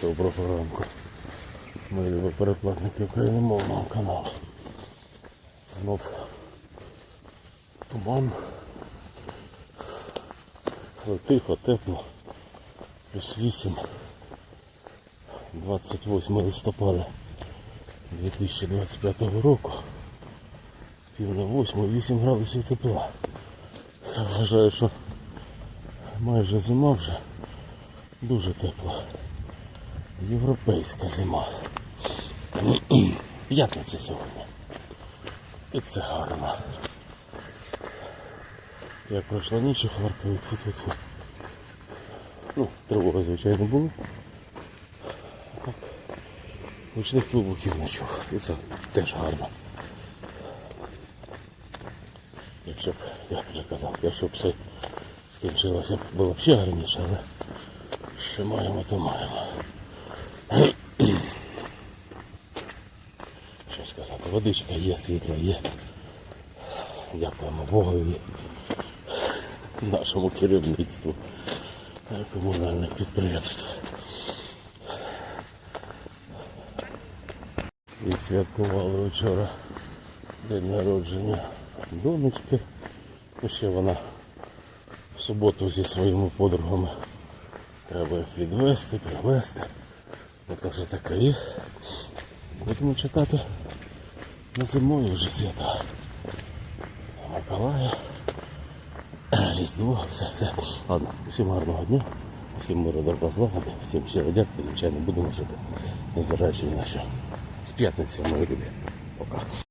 Доброго ранку. Мої любі переплатники україномовного каналу. Знов туман. Але тихо, тепло. Плюс 8. 28 листопада 2025 року. Пів на 8, 8 градусів тепла. Я вважаю, що майже зима вже дуже тепла. Європейська зима. П'ятниця сьогодні. І це гарно. Як пройшла ніч тут. Ну, тривоги, звичайно, було. А так, Гучних вибухів не. І це теж гарно. Якщо б, я вже казав, якщо б все скінчилося, було б ще гарніше, але що маємо, то маємо. Що сказати, водичка є, світло є. Дякуємо Богові, нашому керівництву е, комунальних підприємств. І святкували вчора день народження донечки. Ще вона в суботу зі своїми подругами треба їх відвезти, привезти. Ну, так же таке. Будемо чекати на зимою вже свята. Миколая, Різдво, все, все. Ладно, всім гарного дня, всім миру, добра злагоди, всім щиро дякую, звичайно, будемо жити. Не зараджені на що. З п'ятниці, мої любі. Пока.